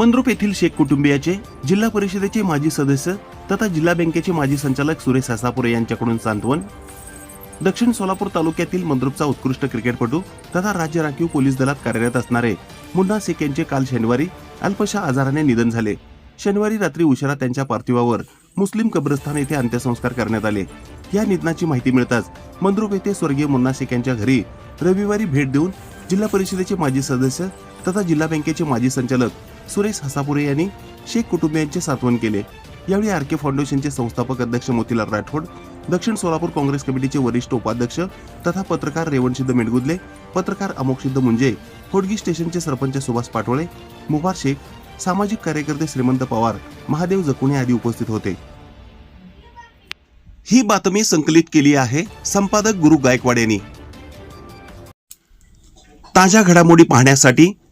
मंद्रुप येथील शेख कुटुंबियाचे जिल्हा परिषदेचे माजी सदस्य तथा जिल्हा बँकेचे माजी संचालक सुरेश हसापुरे यांच्याकडून सांत्वन दक्षिण सोलापूर तालुक्यातील मंद्रुपचा उत्कृष्ट क्रिकेटपटू तथा राज्य राखीव पोलीस दलात कार्यरत असणारे मुन्ना शेख यांचे काल शनिवारी अल्पशा आजाराने निधन झाले. शनिवारी रात्री उशिरा त्यांच्या पार्थिवावर मुस्लिम कब्रस्थान येथे अंत्यसंस्कार करण्यात आले. या निधनाची माहिती मिळताच मंद्रुप येथे स्वर्गीय मुन्ना शेख यांच्या घरी रविवारी भेट देऊन जिल्हा परिषदेचे माजी सदस्य तथा जिल्हा बँकेचे माजी संचालक सुरेश हसापुरे यांनी शेख कुटुंबियांचे सांत्वन केले. यावेळी आर के फाउंडेशनचे संस्थापक अध्यक्ष मोतीलाल राठोड दक्षिण सोलापूर काँग्रेस कमिटीचे वरिष्ठ उपाध्यक्ष तथा पत्रकार रेवणसिद्ध मेडगुदले पत्रकार अमोकसिद्ध मुंजे होडगी स्टेशनचे सरपंच सुभाष पाटोळे मुबार शेख सामाजिक कार्यकर्ते श्रीमंत पवार महादेव जकुणे आदी उपस्थित होते. ही बातमी संकलित केली आहे संपादक गुरु गायकवाड यांनी. ताज्या घडामोडी पाहण्यासाठी